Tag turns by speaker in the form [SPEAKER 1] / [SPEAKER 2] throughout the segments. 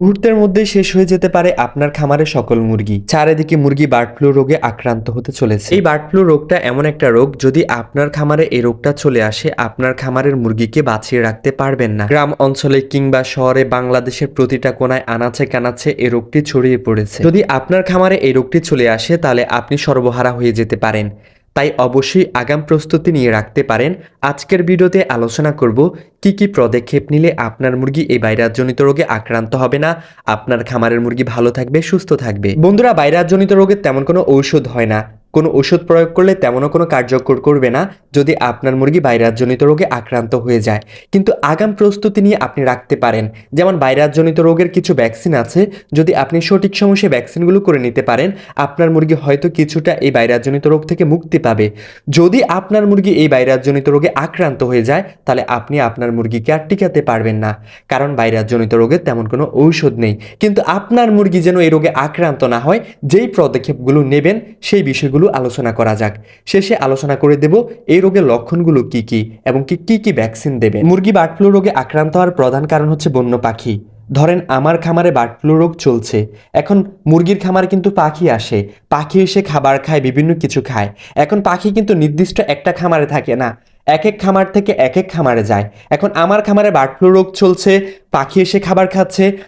[SPEAKER 1] মুহূর্তের মধ্যে শেষ হয়ে যেতে পারে আপনার খামারে সকল মুরগি। চারিদিকে মুরগি বার্ড ফ্লু রোগে আক্রান্ত হতে চলেছে। এই বার্ড ফ্লু রোগটা এমন একটা রোগ যদি আপনার খামারে এই রোগটা চলে আসে, আপনার খামারের মুরগিকে বাঁচিয়ে রাখতে পারবেন না। গ্রাম অঞ্চলে কিংবা শহরে বাংলাদেশের প্রতিটা কোনায় আনাচে কানাচে এই রোগটি ছড়িয়ে পড়েছে। যদি আপনার খামারে এই রোগটি চলে আসে, তাহলে আপনি সর্বহারা হয়ে যেতে পারেন। তাই অবশ্যই আগাম প্রস্তুতি নিয়ে রাখতে পারেন। আজকের ভিডিওতে আলোচনা করব, কি কি পদক্ষেপ নিলে আপনার মুরগি এই ভাইরাসজনিত রোগে আক্রান্ত হবে না? আপনার খামারের মুরগি ভালো থাকবে, সুস্থ থাকবে? বন্ধুরা, ভাইরাসজনিত রোগের তেমন কোনো ঔষধ হয় না। কোনো ওষুধ প্রয়োগ করলে তেমনও কোনো কার্যকর করবে না যদি আপনার মুরগি ভাইরাসজনিত রোগে আক্রান্ত হয়ে যায়। কিন্তু আগাম প্রস্তুতি নিয়ে আপনি রাখতে পারেন। যেমন ভাইরাসজনিত রোগের কিছু ভ্যাকসিন আছে, যদি আপনি সঠিক সময় সেই ভ্যাকসিনগুলো করে নিতে পারেন, আপনার মুরগি হয়তো কিছুটা এই ভাইরাসজনিত রোগ থেকে মুক্তি পাবে। যদি আপনার মুরগি এই ভাইরাসজনিত রোগে আক্রান্ত হয়ে যায়, তাহলে আপনি আপনার মুরগিকে আর টিকাতে পারবেন না। কারণ ভাইরাসজনিত রোগের তেমন কোনো ঔষধ নেই। কিন্তু আপনার মুরগি যেন এই রোগে আক্রান্ত না হয়, যেই পদক্ষেপগুলো নেবেন, সেই বিষয়গুলো আলোচনা করা যাক। শেষে আলোচনা করে দেব এই রোগের লক্ষণগুলো কি কি এবং কি কি কি ভ্যাকসিন দেবে। মুরগি বার্ড ফ্লু রোগে আক্রান্ত হওয়ার প্রধান কারণ হচ্ছে বন্য পাখি। ধরেন, আমার খামারে বার্ড ফ্লু রোগ চলছে। এখন মুরগির খামারে কিন্তু পাখি আসে। পাখি এসে খাবার খায়, বিভিন্ন কিছু খায়। এখন পাখি কিন্তু নির্দিষ্ট একটা খামারে থাকে না। এক এক খামার থেকে এক এক খামারে যায়। এখন আমার খামারে বার্ড ফ্লু রোগ চলছে, পাখি এসে খাবার খাচ্ছে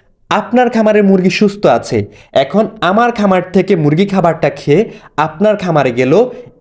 [SPEAKER 1] আপনার খামারের মুরগি সুস্থ আছে, এখন আমার খামার থেকে মুরগি খাবারটা খেয়ে আপনার খামারে গেল,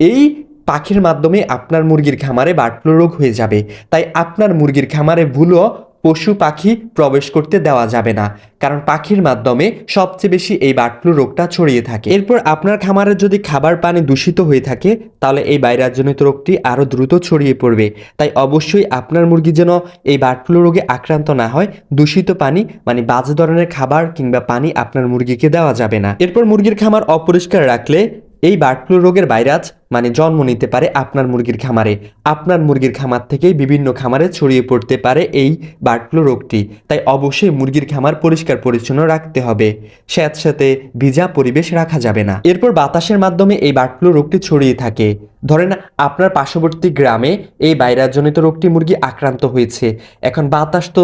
[SPEAKER 1] এই পাখির মাধ্যমে আপনার মুরগির খামারে বার্ড ফ্লু রোগ হয়ে যাবে। তাই আপনার মুরগির খামারে ভুলও পশু পাখি প্রবেশ করতে দেওয়া যাবে না, কারণ পাখির মাধ্যমে সবচেয়ে বেশি এই বার্ড ফ্লু রোগটা ছড়িয়ে থাকে। এরপর আপনার খামারে যদি খাবার পানি দূষিত হয়ে থাকে, তাহলে এই ভাইরাসজনিত রোগটি আরও দ্রুত ছড়িয়ে পড়বে। তাই অবশ্যই আপনার মুরগি যেন এই বার্ড ফ্লু রোগে আক্রান্ত না হয়, দূষিত পানি মানে বাজে ধরনের খাবার কিংবা পানি আপনার মুরগিকে দেওয়া যাবে না। এরপর মুরগির খামার অপরিষ্কার রাখলে এই বার্ড ফ্লু রোগের ভাইরাস মানে জন্ম নিতে পারে আপনার মুরগির খামারে। আপনার মুরগির খামার থেকেই বিভিন্ন খামারে ছড়িয়ে পড়তে পারে এই বার্ড ফ্লু রোগটি। তাই অবশ্যই মুরগির খামার পরিষ্কার পরিচ্ছন্ন রাখতে হবে। স্যাঁতস্যাঁতে ভিজা পরিবেশ রাখা যাবে না। এরপর বাতাসের মাধ্যমে এই বার্ড ফ্লু রোগটি ছড়িয়ে থাকে। ধরেন, আপনার পার্শ্ববর্তী গ্রামে এই ভাইরাসজনিত রোগটি মুরগি আক্রান্ত হয়েছে। এখন বাতাস তো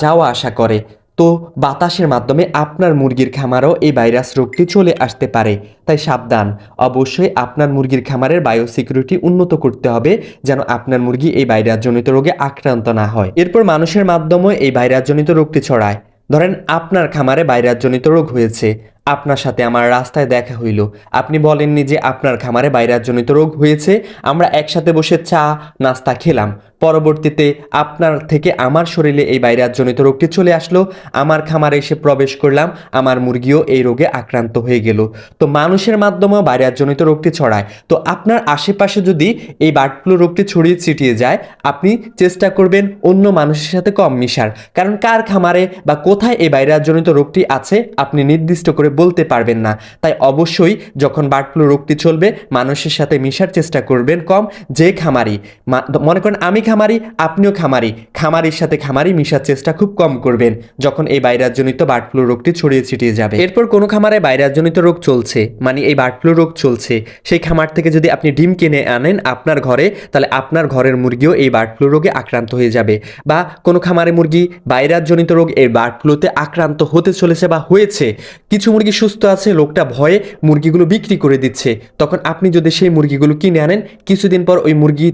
[SPEAKER 1] যাওয়া আসা করে। তো বাতাসের মাধ্যমে আপনার মুরগির খামারও এই ভাইরাস রোগটি চলে আসতে পারে। তাই সাবধান। অবশ্যই আপনার মুরগির খামারের বায়ো সিকিউরিটি উন্নত করতে হবে যেন আপনার মুরগি এই ভাইরাসজনিত রোগে আক্রান্ত না হয়। এরপর মানুষের মাধ্যমে এই ভাইরাসজনিত রোগটি ছড়ায়। ধরেন আপনার খামারে ভাইরাসজনিত রোগ হয়েছে। আপনার সাথে আমার রাস্তায় দেখা হইল। আপনি বলেননি যে আপনার খামারে ভাইরাসজনিত রোগ হয়েছে। আমরা একসাথে বসে চা, নাস্তা খেলাম। পরবর্তীতে আপনার থেকে আমার শরীরে এই ভাইরাসজনিত রোগটি চলে আসলো। আমার খামারে এসে প্রবেশ করলাম। আমার মুরগিও এই রোগে আক্রান্ত হয়ে গেল। তো মানুষের মাধ্যমেও ভাইরাসজনিত রোগটি ছড়ায়। তো আপনার আশেপাশে যদি এই বার্ড ফ্লু রোগটি ছড়িয়ে ছিটিয়ে যায়, আপনি চেষ্টা করবেন অন্য মানুষের সাথে কম মিশার। কারণ কার খামারে বা কোথায় এই ভাইরাসজনিত রোগটি আছে, আপনি নির্দিষ্ট করে বলতে পারবেন না। তাই অবশ্যই যখন বার্ড ফ্লু রোগটি চলবে, মানুষের সাথে মিশার চেষ্টা করবেন কম, যে খামারি। মনে করেন আমি খামারি আপনিও খামারি। খামারির সাথে খামারি মিশার চেষ্টা খুব কম করবেন, যখন এই ভাইরাসজনিত বার্ড ফ্লু রোগটি ছড়িয়ে ছিটিয়ে যাবে। এরপর কোনো খামারে ভাইরাসজনিত রোগ চলছে মানে এই বার্ড ফ্লু রোগ চলছে, সেই খামার থেকে যদি আপনি ডিম কিনে আনেন আপনার ঘরে, তাহলে আপনার ঘরের মুরগিও এই বার্ড ফ্লু রোগে আক্রান্ত হয়ে যাবে। বা কোনো খামারে মুরগি ভাইরাসজনিত রোগ এই বার্ড ফ্লুতে আক্রান্ত হতে চলেছে বা হয়েছে, কিছু মুরগি সুস্থ আছে, লোকটা ভয়ে মুরগিগুলো বিক্রি করে দিচ্ছে, তখন আপনি যদি সেই মুরগিগুলো কিনে আনেন, কিছুদিন পর ওই মুরগি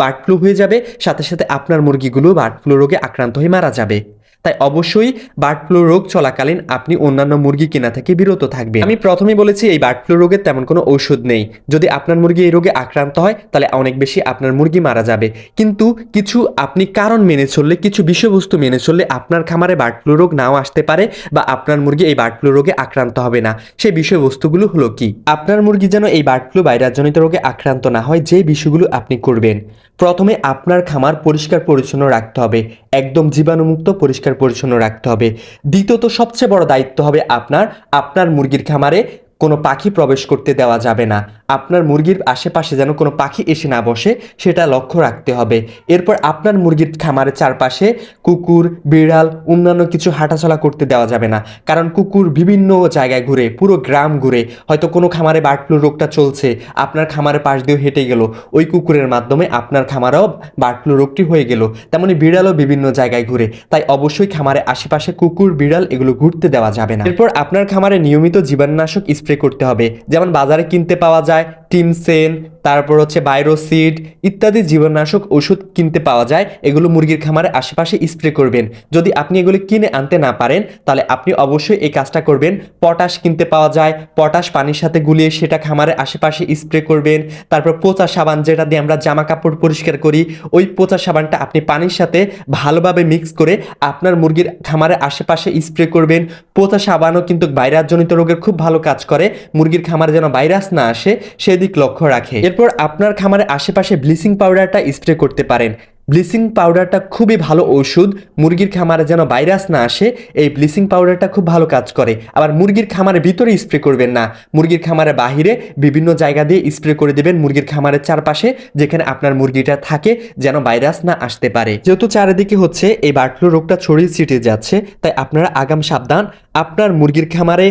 [SPEAKER 1] বার্ড ফ্লু হয়ে যাবে, সাথে সাথে আপনার মুরগিগুলো বার্ড ফ্লু রোগে আক্রান্ত হয়ে মারা যাবে। তাই অবশ্যই বার্ড ফ্লু রোগ চলাকালীন আপনি অন্যান্য মুরগি কেনা থেকে বিরত থাকবেন। আমি প্রথমেই বলেছি, এই বার্ড ফ্লু রোগের তেমন কোনো ঔষধ নেই। যদি আপনার মুরগি এই রোগে আক্রান্ত হয়, তাহলে অনেক বেশি আপনার মুরগি মারা যাবে। কিন্তু কিছু আপনি কারণ মেনে চললে, কিছু বিষয়বস্তু মেনে চললে আপনার খামারে বার্ড ফ্লু রোগ নাও আসতে পারে বা আপনার মুরগি এই বার্ড ফ্লু রোগে আক্রান্ত হবে না। সেই বিষয়বস্তুগুলো হলো কি? আপনার মুরগি যেন এই বার্ড ফ্লু ভাইরাসজনিত রোগে আক্রান্ত না হয় যে বিষয়গুলো আপনি করবেন। প্রথমে আপনার খামার পরিষ্কার পরিচ্ছন্ন রাখতে হবে, একদম জীবাণুমুক্ত পরিষ্কার পরিচ্ছন্ন রাখতে হবে। দ্বিতীয়ত, সবচেয়ে বড় দায়িত্ব হবে আপনার আপনার মুরগির খামারে কোনো পাখি প্রবেশ করতে দেওয়া যাবে না। আপনার মুরগির আশেপাশে যেন কোনো পাখি এসে না বসে, সেটা লক্ষ্য রাখতে হবে। এরপর আপনার মুরগির খামারের চারপাশে কুকুর, বিড়াল, অন্যান্য কিছু হাঁটাচলা করতে দেওয়া যাবে না। কারণ কুকুর বিভিন্ন জায়গায় ঘুরে, পুরো গ্রাম ঘুরে, হয়তো কোনো খামারে বার্ড ফ্লু রোগটা চলছে, আপনার খামারের পাশ দিয়ে হেঁটে গেল। ওই কুকুরের মাধ্যমে আপনার খামারেও বার্ড ফ্লু রোগটি হয়ে গেল। তেমনি বিড়ালও বিভিন্ন জায়গায় ঘুরে। তাই অবশ্যই খামারে আশেপাশে কুকুর, বিড়াল এগুলো ঘুরতে দেওয়া যাবে না। এরপর আপনার খামারে নিয়মিত জীবাণুনাশক স্প্রে করতে হবে। যেমন বাজারে কিনতে পাওয়া যায় Bye. টিমসেন তারপর হচ্ছে বাইরোসিড ইত্যাদি জীবাণুনাশক ওষুধ কিনতে পাওয়া যায়। এগুলো মুরগির খামারে আশেপাশে স্প্রে করবেন। যদি আপনি এগুলো কিনে আনতে না পারেন, তাহলে আপনি অবশ্যই এই কাজটা করবেন। পটাশ কিনতে পাওয়া যায়। পটাশ পানির সাথে গুলিয়ে সেটা খামারের আশেপাশে স্প্রে করবেন। তারপর পচা সাবান যেটা দিয়ে আমরা জামা কাপড় পরিষ্কার করি, ওই পচা সাবানটা আপনি পানির সাথে ভালোভাবে মিক্স করে আপনার মুরগির খামারের আশেপাশে স্প্রে করবেন। পচা সাবানও কিন্তু ভাইরাসজনিত রোগের খুব ভালো কাজ করে। মুরগির খামারে যেন ভাইরাস না আসে সেদিক লক্ষ্য রাখে। এরপর আপনার খামারের আশেপাশে ব্লিচিং পাউডারটা স্প্রে করতে পারেন। ব্লিচিং পাউডারটা খুবই ভালো ওষুধ মুরগির খামারে যেন ভাইরাস না আসে, এই ব্লিচিং পাউডারটা খুব ভালো কাজ করে। আবার মুরগির খামারের ভিতরে স্প্রে করবেন না। মুরগির খামারের বাহিরে বিভিন্ন জায়গা দিয়ে স্প্রে করে দেবেন মুরগির খামারের চারপাশে, যেখানে আপনার মুরগিটা থাকে, যেন ভাইরাস না আসতে পারে। যেহেতু চারিদিকে হচ্ছে এই বার্ডফ্লু রোগটা ছড়িয়ে ছিটিয়ে যাচ্ছে, তাই আপনারা আগাম সাবধান, আপনার মুরগির খামারে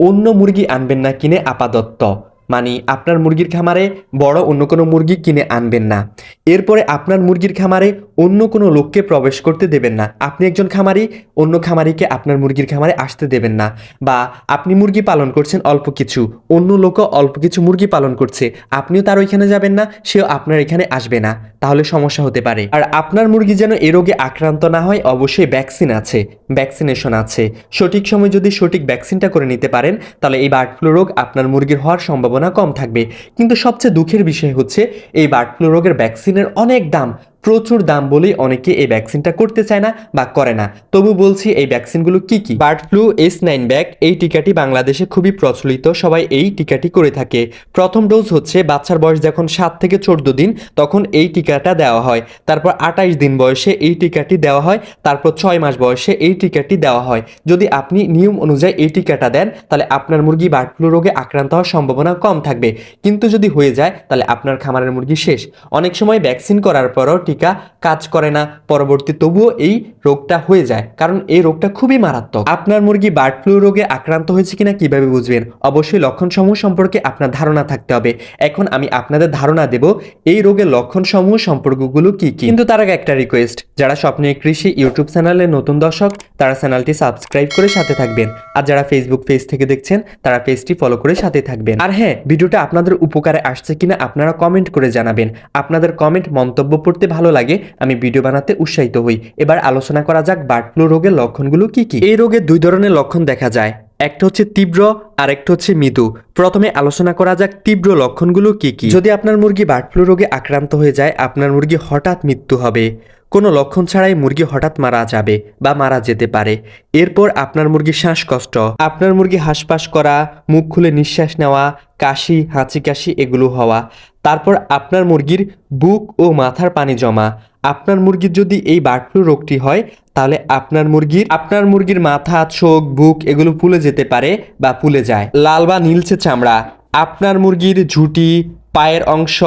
[SPEAKER 1] অন্য মুরগি আনবেন না কিনে আপাতত। মানে আপনার মুরগির খামারে বড় অন্য কোনো মুরগি কিনে আনবেন না। এরপরে আপনার মুরগির খামারে অন্য কোনো লোককে প্রবেশ করতে দেবেন না। আপনি একজন খামারি, অন্য খামারিকে আপনার মুরগির খামারে আসতে দেবেন না। বা আপনি মুরগি পালন করছেন অল্প কিছু, অন্য লোকও অল্প কিছু মুরগি পালন করছে, আপনিও তার ওইখানে যাবেন না, সেও আপনার এখানে আসবে না। তাহলে সমস্যা হতে পারে। আর আপনার মুরগি যেন এ রোগে আক্রান্ত না হয়, অবশ্যই ভ্যাকসিন আছে, ভ্যাকসিনেশন আছে। সঠিক সময় যদি সঠিক ভ্যাকসিনটা করে নিতে পারেন, তাহলে এই বার্ড ফ্লু রোগ আপনার মুরগির হওয়ার সম্ভাবনা কম থাকবে। কিন্তু সবচেয়ে দুঃখের বিষয় হচ্ছে, এই বার্ড ফ্লু রোগের ভ্যাকসিনের অনেক দাম। প্রচুর দাম বলেই অনেকে এই ভ্যাকসিনটা করতে চায় না বা করে না। তবু বলছি, এই ভ্যাকসিনগুলো কি কি? বার্ড ফ্লু এস নাইন ব্যাক এই টিকাটি বাংলাদেশে খুবই প্রচলিত, সবাই এই টিকাটি করে থাকে। প্রথম ডোজ হচ্ছে বাচ্চার বয়স যখন সাত থেকে চোদ্দ দিন, তখন এই টিকাটা দেওয়া হয়। তারপর আঠাইশ দিন বয়সে এই টিকাটি দেওয়া হয়, তারপর ছয় মাস বয়সে এই টিকাটি দেওয়া হয়। যদি আপনি নিয়ম অনুযায়ী এই টিকাটা দেন, তাহলে আপনার মুরগি বার্ড ফ্লু রোগে আক্রান্ত হওয়ার সম্ভাবনা কম থাকবে। কিন্তু যদি হয়ে যায়, তাহলে আপনার খামারের মুরগি শেষ। অনেক সময় ভ্যাকসিন করার পরও টিকা কাজ করে না, পরবর্তী তবুও এই রোগটা হয়ে যায়। কারণ এই রোগটা খুবই মারাত্মক। আপনার মুরগি বার্ড ফ্লু রোগে আক্রান্ত হয়েছে কিনা কীভাবে বুঝবেন? অবশ্যই লক্ষণ সমূহ সম্পর্কে আপনার ধারণা থাকতে হবে। এখন আমি আপনাদের ধারণা দেব, এই রোগের লক্ষণ সমূহ সম্পর্কগুলো কি কি? কিন্তু তার আগে একটা রিকোয়েস্ট যারা স্বপ্নের কৃষি ইউটিউব চ্যানেলে নতুন দর্শক, তারা চ্যানেলটি সাবস্ক্রাইব করে সাথে থাকবেন। আর যারা ফেসবুক পেজ থেকে দেখছেন, তারা পেজটি ফলো করে সাথে থাকবেন। আর হ্যাঁ ভিডিওটা আপনাদের উপকারে আসছে কিনা আপনারা কমেন্ট করে জানাবেন। আপনাদের কমেন্ট মন্তব্য পড়তে ভালো লাগে, আমি ভিডিও বানাতে উৎসাহিত হই। এবার আলোচনা করা যাক বার্ড ফ্লু রোগের লক্ষণগুলো কি কি। এই রোগে দুই ধরনের লক্ষণ দেখা যায়। একটা হচ্ছে তীব্র আর একটা হচ্ছে মৃদু। প্রথমে আলোচনা করা যাক তীব্র লক্ষণগুলো কি কি। যদি আপনার মুরগি বার্ড ফ্লু রোগে আক্রান্ত হয়ে যায়, আপনার মুরগি হঠাৎ মৃত্যু হবে। কোনো লক্ষণ ছাড়াই মুরগি হঠাৎ মারা যাবে বা মারা যেতে পারে। এরপর আপনার মুরগি শ্বাসকষ্ট, আপনার মুরগি হাঁসপাস করা, মুখ খুলে নিঃশ্বাস নেওয়া, কাশি, হাঁচি কাশি এগুলো হওয়া। তারপর আপনার মুরগির বুক ও মাথার পানি জমা। আপনার মুরগির যদি এই বার্ড ফ্লু রোগটি হয়, তাহলে আপনার মুরগির আপনার মুরগির মাথা, চোখ, বুক এগুলো ফুলে যেতে পারে বা ফুলে যায়। লাল বা নীলচে চামড়া। আপনার মুরগির ঝুঁটি, পায়ের অংশ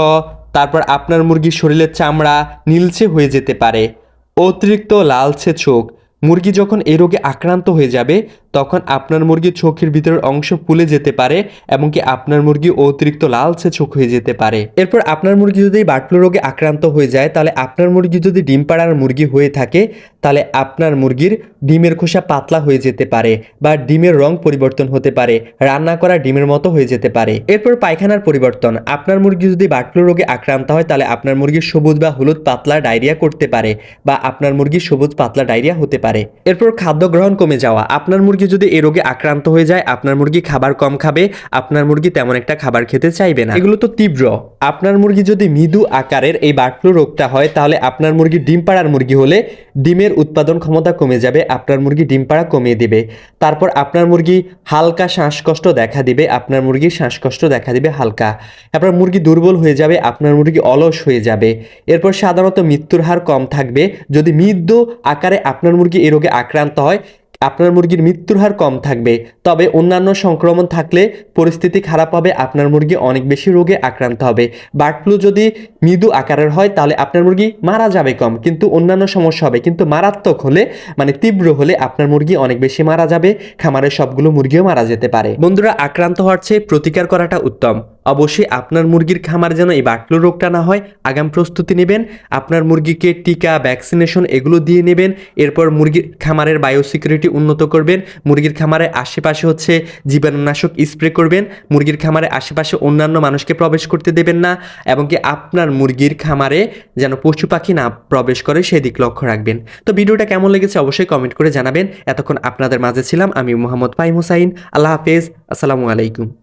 [SPEAKER 1] তারপর আপনার মুরগির শরীরের চামড়া নীলচে হয়ে যেতে পারে। অতিরিক্ত লালচে চোখ। মুরগি যখন এই রোগে আক্রান্ত হয়ে যাবে তখন আপনার মুরগির চোখের ভিতরের অংশ ফুলে যেতে পারে এমনকি আপনার মুরগি অতিরিক্ত লালচে চোখ হয়ে যেতে পারে। এরপর আপনার মুরগি যদি বার্ড ফ্লু রোগে আক্রান্ত হয়ে যায়, তাহলে আপনার মুরগি যদি ডিম পাড়ার মুরগি হয়ে থাকে, তাহলে আপনার মুরগির ডিমের খোসা পাতলা হয়ে যেতে পারে বা ডিমের রং পরিবর্তন হতে পারে, রান্না করা ডিমের মতো হয়ে যেতে পারে। এরপর পায়খানার পরিবর্তন, আপনার মুরগি যদি বার্ড ফ্লু রোগে আক্রান্ত হয়, তাহলে আপনার মুরগির সবুজ বা হলুদ পাতলা ডায়রিয়া করতে পারে বা আপনার মুরগির সবুজ পাতলা ডায়রিয়া হতে পারে। এরপর খাদ্য গ্রহণ কমে যাওয়া, আপনার মুরগি যদি এই রোগে আক্রান্ত হয়ে যায়, আপনার মুরগি খাবার কম খাবে, আপনার মুরগি তেমন একটা খাবার খেতে চাইবে না। এগুলো তো তীব্র। আপনার মুরগি যদি মৃদু আকারের এই বার্ড ফ্লু রোগটা হয়, তাহলে আপনার মুরগি ডিম পাড়ার মুরগি হলে ডিমের উৎপাদন ক্ষমতা কমে যাবে, আপনার মুরগি ডিম পাড়া কমিয়ে দিবে। তারপর আপনার মুরগি হালকা শ্বাসকষ্ট দেখা দিবে, আপনার মুরগির শ্বাসকষ্ট দেখা দিবে হালকা। আপনার মুরগি দুর্বল হয়ে যাবে, আপনার মুরগি অলস হয়ে যাবে। এরপর সাধারণত মৃত্যুর হার কম থাকবে। যদি মৃদু আকারে আপনার মুরগি এই রোগে আক্রান্ত হয় আপনার মুরগির মৃত্যুর হার কম থাকবে, তবে অন্যান্য সংক্রমণ থাকলে পরিস্থিতি খারাপ হবে, আপনার মুরগি অনেক বেশি রোগে আক্রান্ত হবে। বার্ড ফ্লু যদি মৃদু আকারের হয়, তাহলে আপনার মুরগি মারা যাবে কম, কিন্তু অন্যান্য সমস্যা হবে। কিন্তু মারাত্মক হলে মানে তীব্র হলে আপনার মুরগি অনেক বেশি মারা যাবে, খামারের সবগুলো মুরগিও মারা যেতে পারে। বন্ধুরা, আক্রান্ত হওয়ার চেয়ে প্রতিকার করাটা উত্তম। অবশ্যই আপনার মুরগির খামার যেন এই ফ্লু রোগটা না হয়, আগাম প্রস্তুতি নেবেন, আপনার মুরগিকে টিকা ভ্যাকসিনেশন এগুলো দিয়ে নেবেন, এরপর মুরগির খামারের বায়োসিকিউরিটি উন্নত করবেন, মুরগির খামারের আশেপাশে হচ্ছে জীবাণুনাশক স্প্রে করবেন, মুরগির খামারের আশেপাশে অন্যান্য মানুষকে প্রবেশ করতে দেবেন না, এবং কি আপনার মুরগির খামারে যেন পশু পাখি না প্রবেশ করে সেদিক লক্ষ্য রাখবেন। তো ভিডিওটা কেমন লেগেছে অবশ্যই কমেন্ট করে জানাবেন। এতক্ষণ আপনাদের মাঝে ছিলাম আমি মোহাম্মদ ফাইম হুসাইন আল্লাহ হাফেজ। আসসালামু আলাইকুম।